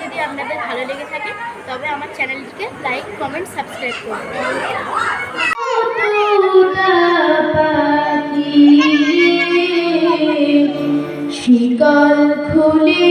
যদি আপনাদের ভালো লেগে থাকে তবে আমার চ্যানেলটিকে লাইক কমেন্ট সাবস্ক্রাইব করুন। শিকল খুলে